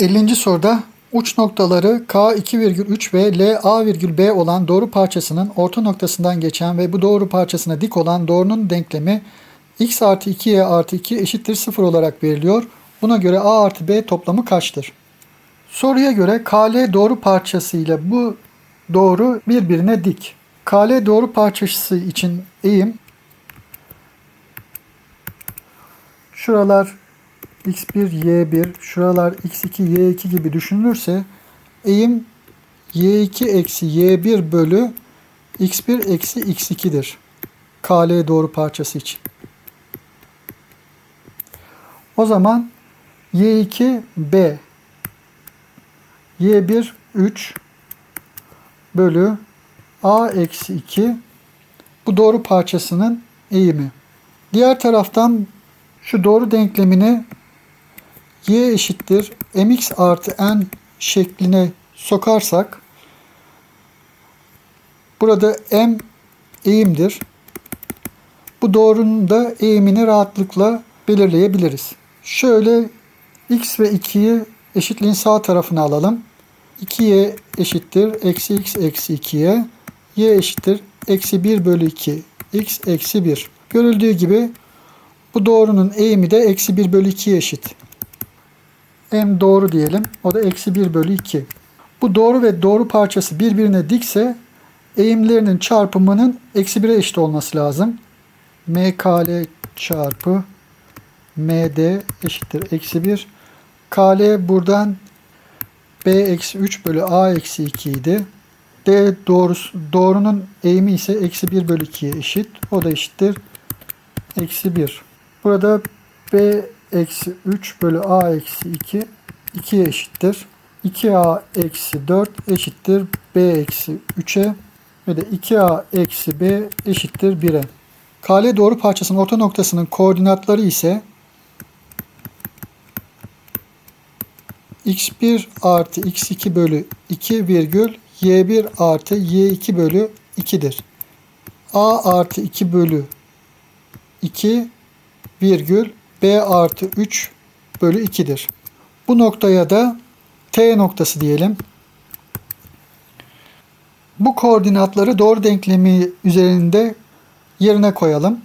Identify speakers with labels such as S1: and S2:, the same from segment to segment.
S1: 50. soruda uç noktaları K2,3 ve LA,B olan doğru parçasının orta noktasından geçen ve bu doğru parçasına dik olan doğrunun denklemi x artı 2y artı 2 eşittir 0 olarak veriliyor. Buna göre a artı b toplamı kaçtır? Soruya göre KL doğru parçası ile bu doğru birbirine dik. KL doğru parçası için eğim şuralar x1, y1, şuralar x2, y2 gibi düşünülürse eğim y2 eksi y1 bölü x1 eksi x2'dir. KL doğru parçası için. O zaman y2 b y1 3 bölü a eksi 2 bu doğru parçasının eğimi. Diğer taraftan şu doğru denklemini y eşittir mx artı n şekline sokarsak burada m eğimdir. Bu doğrunun da eğimini rahatlıkla belirleyebiliriz. Şöyle x ve 2'yi eşitliğin sağ tarafına alalım. 2y eşittir eksi x eksi 2y. y eşittir eksi 1 bölü 2 x eksi 1. Görüldüğü gibi bu doğrunun eğimi de eksi 1 bölü 2'ye eşit. M doğru diyelim. O da eksi 1 bölü 2. Bu doğru ve doğru parçası birbirine dikse eğimlerinin çarpımının eksi 1'e eşit olması lazım. MKL çarpı MD eşittir eksi 1. KL buradan B eksi 3 bölü A eksi 2 idi. D doğrusu, doğrunun eğimi ise eksi 1 bölü 2'ye eşit. O da eşittir eksi 1. Burada B eksi 3 bölü A eksi 2 2'ye eşittir. 2A eksi 4 eşittir B eksi 3'e ve de 2A eksi B eşittir 1'e. KL doğru parçasının orta noktasının koordinatları ise x1 artı x2 bölü 2 virgül y1 artı y2 bölü 2'dir. a artı 2 bölü 2 virgül b artı 3 bölü 2'dir. Bu noktaya da t noktası diyelim. Bu koordinatları doğru denklemi üzerinde yerine koyalım.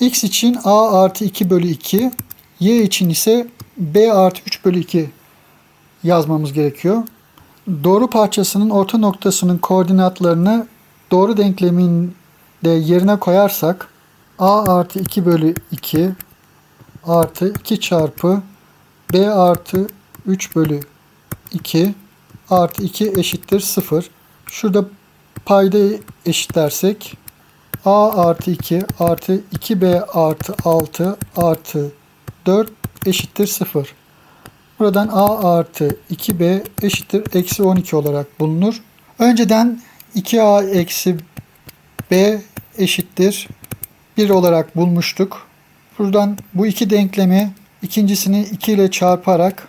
S1: x için a artı 2 bölü 2, y için ise b artı 3 bölü 2 yazmamız gerekiyor. Doğru parçasının orta noktasının koordinatlarını doğru denklemin de yerine koyarsak a artı 2 bölü 2 artı 2 çarpı b artı 3 bölü 2 artı 2 eşittir 0. Şurada payda eşitlersek a artı 2 artı 2b artı 6 artı 4 eşittir 0. Buradan a artı 2b eşittir eksi 12 olarak bulunur. Önceden 2a eksi b eşittir 1 olarak bulmuştuk. Buradan bu iki denklemi ikincisini 2 ile çarparak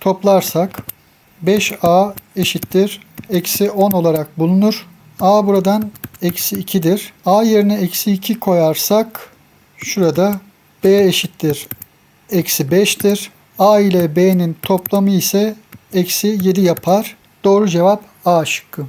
S1: toplarsak 5a eşittir eksi 10 olarak bulunur. a buradan eksi 2'dir. a yerine eksi 2 koyarsak şurada b eşittir eksi 5'tir. A ile B'nin toplamı ise eksi 7 yapar. Doğru cevap A şıkkı.